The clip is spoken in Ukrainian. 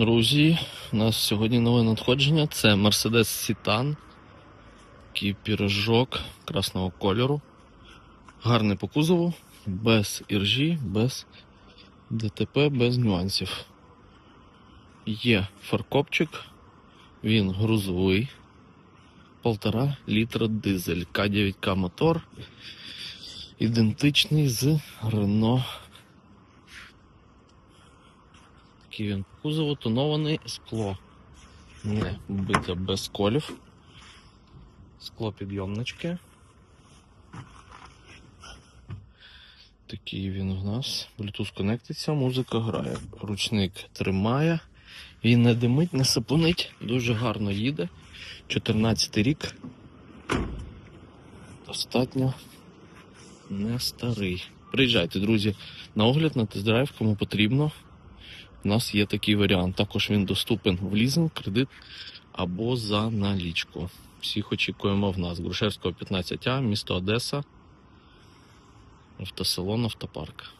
Друзі, у нас сьогодні нове надходження. Це Mercedes Citan. Такий красного кольору. Гарний по кузову, без іржі, без ДТП, без нюансів. Є фаркопчик, він грузовий. Полтора літра дизель. К9К мотор. Ідентичний з Renault Такий він по кузову тонований скло. Не бите без колів. Скло підйомнички. Такий він у нас. Bluetooth конектиться, музика грає. Ручник тримає. Він не димить, не сапунить, дуже гарно їде. 14 рік. Достатньо не старий. Приїжджайте, друзі, на огляд на тест-драйв, кому потрібно. У нас є такий варіант. Також він доступен в лізинг, кредит або за налічку. Всіх очікуємо в нас. Грушевського 15А, місто Одеса, автосалон, автопарк.